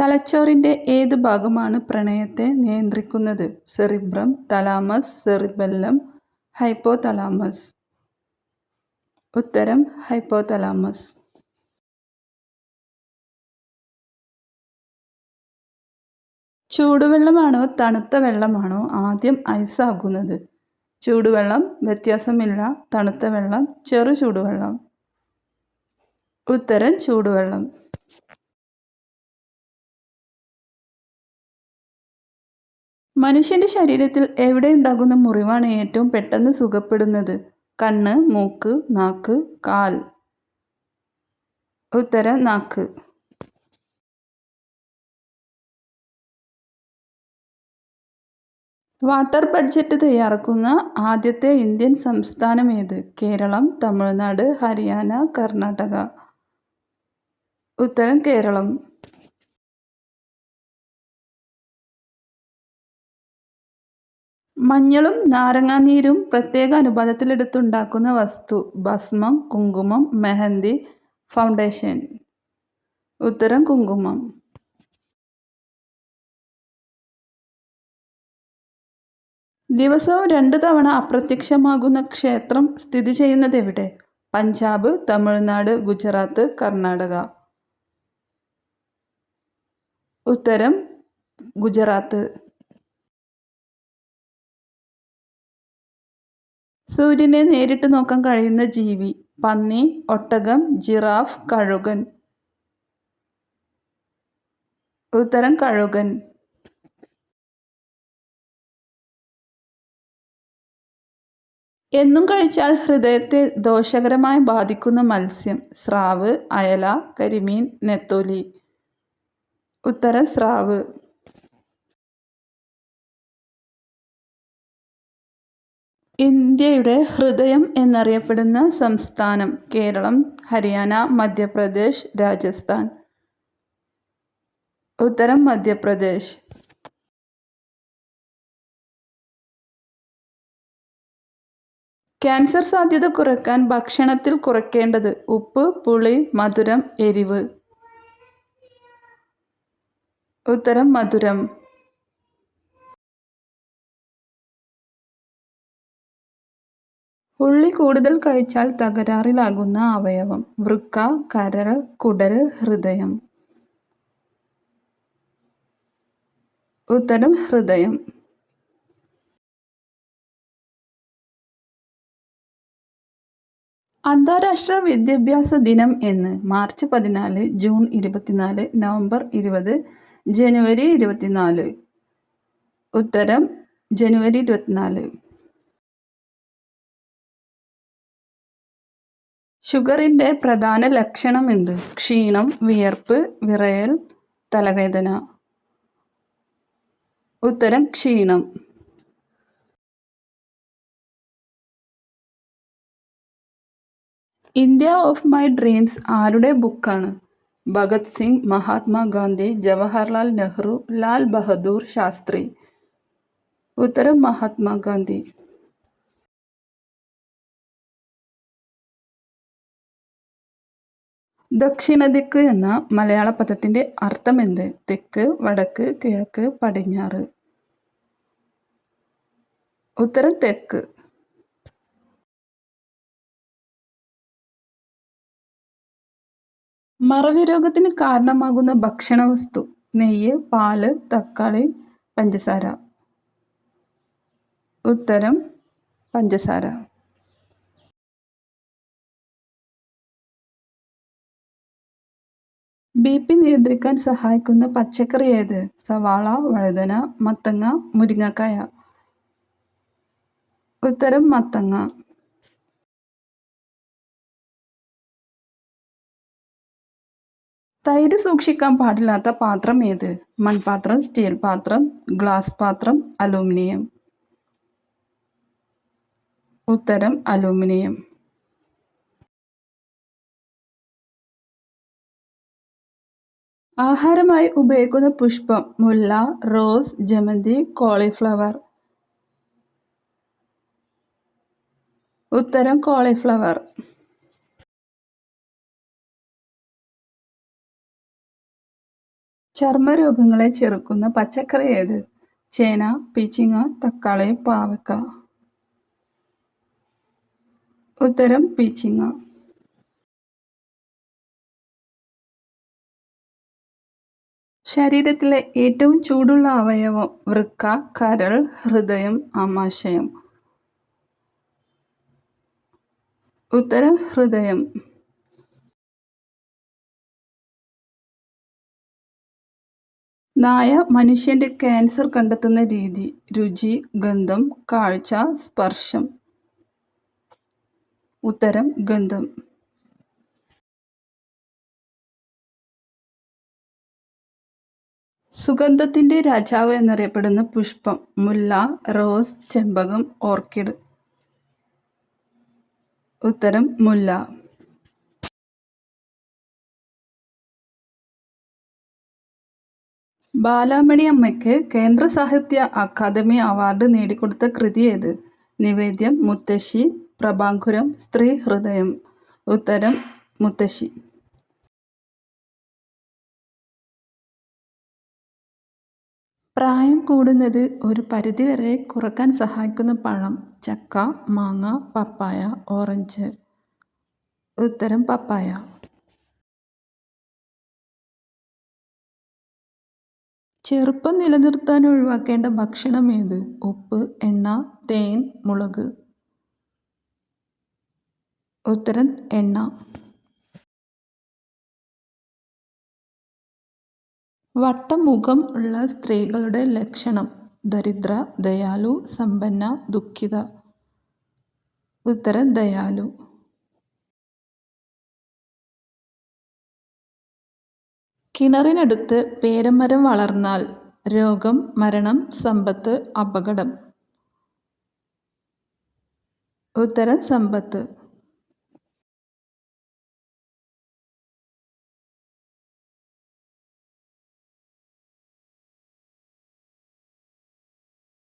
തലച്ചോറിന്റെ ഏത് ഭാഗമാണ് പ്രണയത്തെ നിയന്ത്രിക്കുന്നത്? Cerebrum thalamus cerebellum hypothalamus. ഉത്തരം ഹൈപ്പോതലാമസ്. ചൂടുവെള്ളമാണോ തണുത്ത വെള്ളമാണോ ആദ്യം ഐസാകുന്നത് ചൂടുവെള്ളം വ്യത്യാസമില്ല. തണുത്ത വെള്ളം ചെറു ചൂടുവെള്ളം. ഉത്തരം ചൂടുവെള്ളം. മനുഷ്യന്റെ ശരീരത്തിൽ എവിടെയുണ്ടാകുന്ന മുറിവാണ് ഏറ്റവും പെട്ടെന്ന് സുഖപ്പെടുന്നത്? കണ്ണ് മൂക്ക് നാക്ക് കാൽ. ഉത്തരം നാക്ക്. വാട്ടർ ബഡ്ജറ്റ് തയ്യാറാക്കുന്ന ആദ്യത്തെ ഇന്ത്യൻ സംസ്ഥാനം ഏത്? കേരളം തമിഴ്നാട് ഹരിയാന കർണാടക. ഉത്തരം കേരളം. മഞ്ഞളും നാരങ്ങാനീരും പ്രത്യേക അനുപാതത്തിലെടുത്തുണ്ടാക്കുന്ന വസ്തു ഭസ്മം കുങ്കുമം മെഹന്തി ഫൗണ്ടേഷൻ. ഉത്തരം കുങ്കുമം. ദിവസവും രണ്ട് തവണ അപ്രത്യക്ഷമാകുന്ന ക്ഷേത്രം സ്ഥിതി ചെയ്യുന്നത് എവിടെ? പഞ്ചാബ് തമിഴ്നാട് ഗുജറാത്ത് കർണാടക. ഉത്തരം ഗുജറാത്ത്. സൂര്യനെ നേരിട്ട് നോക്കാൻ കഴിയുന്ന ജീവി പന്നി ഒട്ടകം ജിറാഫ് കഴുകൻ. ഉത്തരം കഴുകൻ. എന്നും കഴിച്ചാൽ ഹൃദയത്തെ ദോഷകരമായി ബാധിക്കുന്ന മത്സ്യം സ്രാവ് അയല കരിമീൻ നെത്തോലി. ഉത്തരം സ്രാവ്. ഇന്ത്യയുടെ ഹൃദയം എന്നറിയപ്പെടുന്ന സംസ്ഥാനം കേരളം ഹരിയാന മധ്യപ്രദേശ് രാജസ്ഥാൻ. ഉത്തരം മധ്യപ്രദേശ്. ക്യാൻസർ സാധ്യത കുറയ്ക്കാൻ ഭക്ഷണത്തിൽ കുറയ്ക്കേണ്ടത് ഉപ്പ് പുളി മധുരം എരിവ്. ഉത്തരം മധുരം. ഉള്ളി കൂടുതൽ കഴിച്ചാൽ തകരാറിലാകുന്ന അവയവം. വൃക്ക കരൾ കുടൽ ഹൃദയം. ഉത്തരം ഹൃദയം. അന്താരാഷ്ട്ര വിദ്യാഭ്യാസ ദിനം എന്ന് മാർച്ച് പതിനാല് ജൂൺ ഇരുപത്തിനാല് നവംബർ ഇരുപത് ജനുവരി ഇരുപത്തിനാല്. ഉത്തരം ജനുവരി ഇരുപത്തിനാല്. ഷുഗറിന്റെ പ്രധാന ലക്ഷണം എന്ത്? ക്ഷീണം വിയർപ്പ് വിറയൽ തലവേദന. ഉത്തരം ക്ഷീണം. ഇന്ത്യ ഓഫ് മൈ ഡ്രീംസ് ആരുടെ ബുക്കാണ്? ഭഗത് സിംഗ് മഹാത്മാഗാന്ധി ജവഹർലാൽ നെഹ്റു ലാൽ ബഹദൂർ ശാസ്ത്രി. ഉത്തരം മഹാത്മാഗാന്ധി ദക്ഷിണദിക്ക് എന്ന മലയാള പദത്തിന്റെ അർത്ഥം എന്ത് തെക്ക് വടക്ക് കിഴക്ക് പടിഞ്ഞാറ്. ഉത്തരം തെക്ക്. മറവി രോഗത്തിന് കാരണമാകുന്ന ഭക്ഷണ വസ്തു നെയ്യ് പാൽ തക്കാളി പഞ്ചസാര. ഉത്തരം പഞ്ചസാര. ബി പി നിയന്ത്രിക്കാൻ സഹായിക്കുന്ന പച്ചക്കറി ഏത്? സവാള വഴുതന മത്തങ്ങ മുരിങ്ങക്കായ. ഉത്തരം മത്തങ്ങ. തൈര് സൂക്ഷിക്കാൻ പാടില്ലാത്ത പാത്രം ഏത്? മൺപാത്രം സ്റ്റീൽ പാത്രം ഗ്ലാസ് പാത്രം അലൂമിനിയം. ഉത്തരം അലൂമിനിയം. ആഹാരമായി ഉപയോഗിക്കുന്ന പുഷ്പം മുല്ല റോസ് ജമന്തി കോളിഫ്ലവർ. ഉത്തരം കോളിഫ്ലവർ. ചർമ്മരോഗങ്ങളെ ചെറുക്കുന്ന പച്ചക്കറി ഏത്? ചേന പീച്ചിങ്ങ തക്കാളി പാവക്ക. ഉത്തരം പീച്ചിങ്ങ. ശരീരത്തിലെ ഏറ്റവും ചൂടുള്ള അവയവം വൃക്ക കരൾ ഹൃദയം ആമാശയം. ഉത്തര ഹൃദയം. നായ മനുഷ്യന്റെ ക്യാൻസർ കണ്ടെത്തുന്ന രീതി രുചി ഗന്ധം കാഴ്ച സ്പർശം. ഉത്തരം ഗന്ധം. സുഗന്ധത്തിന്റെ രാജാവ് എന്നറിയപ്പെടുന്ന പുഷ്പം മുല്ല റോസ് ചെമ്പകം ഓർക്കിഡ്. ഉത്തരം മുല്ല. ബാലാമണി അമ്മയ്ക്ക് കേന്ദ്ര സാഹിത്യ അക്കാദമി അവാർഡ് നേടിക്കൊടുത്ത കൃതി ഏത്? നിവേദ്യം മുത്തശ്ശി പ്രഭാങ്കുരം സ്ത്രീ ഹൃദയം ഉത്തരം മുത്തശ്ശി. പ്രായം കൂടുന്നത് ഒരു പരിധിവരെ കുറയ്ക്കാൻ സഹായിക്കുന്ന പഴം ചക്ക മാങ്ങ പപ്പായ ഓറഞ്ച്. ഉത്തരം പപ്പായ. ചെറുപ്പം നിലനിർത്താൻ ഒഴിവാക്കേണ്ട ഭക്ഷണം ഏത്? ഉപ്പ് എണ്ണ തേൻ മുളക്. ഉത്തരം എണ്ണ. വട്ടമുഖം ഉള്ള സ്ത്രീകളുടെ ലക്ഷണം. ദരിദ്ര ദയാലു സമ്പന്ന ദുഃഖിത. ഉത്തരം ദയാലു. കിണറിനടുത്ത് പേരമരം വളർന്നാൽ രോഗം മരണം സമ്പത്ത് അപകടം. ഉത്തരം സമ്പത്ത്.